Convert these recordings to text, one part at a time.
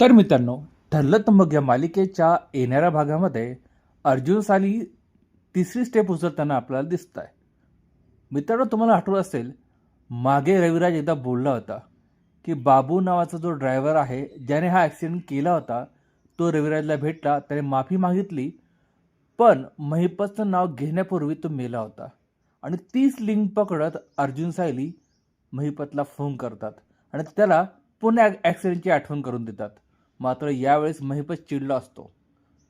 तर मित्रांनो ठरलं तर मग या मालिकेच्या येणाऱ्या भागामध्ये अर्जुन साली तिसरी स्टेप उचलताना आपल्याला दिसत आहे मित्रांनो तुम्हाला आठवत असेल मागे रविराज एकदा बोलला होता की बाबू नावाचा जो ड्रायव्हर आहे ज्याने हा ॲक्सिडेंट केला होता तो रविराजला भेटला त्याने माफी मागितली पण महिपतचं नाव घेण्यापूर्वी तो मेला होता. आणि तीच लिंक पकडत अर्जुन सायली महिपतला फोन करतात आणि त्याला पुन्हा ॲक्सिडेंटची आठवण करून देतात. मात्र यावेळेस महिपत चिडला असतो.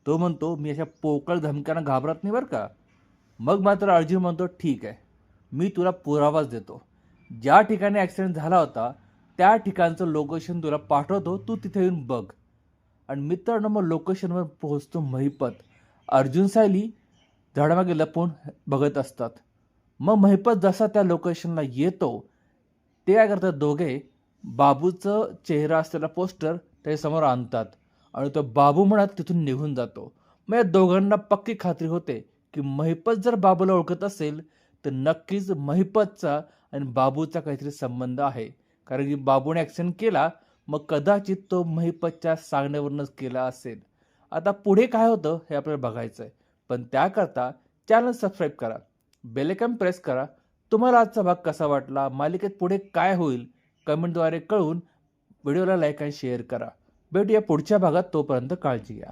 तो म्हणतो मी अशा पोकळ धमक्यांना घाबरत नाही बरं का? मग मात्र अर्जुन म्हणतो ठीक आहे मी तुला पुरावाच देतो. ज्या ठिकाणी ॲक्सिडेंट झाला होता त्या ठिकाणचं लोकेशन तुला पाठवतो तू तिथे येऊन बघ. आणि मित्रांनो मग लोकेशनवर पोहोचतो महिपत. अर्जुन सायली झाडामागे लपून बघत असतात. मग महिपत जसा त्या लोकेशनला येतो ते काय करतात दोघे बाबूचं चेहरा असलेला पोस्टर त्याच्यासमोर आणतात. आणि तो बाबू म्हणत तिथून निघून जातो. मग या दोघांना पक्की खात्री होते की महिपत जर बाबूला ओळखत असेल तर नक्कीच महिपतचा आणि बाबूचा काहीतरी संबंध आहे. कारण की बाबूने ॲक्सिडेंट केला मग कदाचित तो महिपतच्या सांगण्यावरूनच केला असेल. आता पुढे काय होतं हे आपल्याला बघायचं आहे पण त्याकरता चॅनल सबस्क्राईब करा. बेलेकन प्रेस करा. तुम्हाला आजचा भाग कसा वाटला? मालिकेत पुढे काय होईल? कमेंटद्वारे कळून व्हिडिओला लाईक आणि शेअर करा. भेटूया पुढच्या भागात तोपर्यंत काळजी घ्या.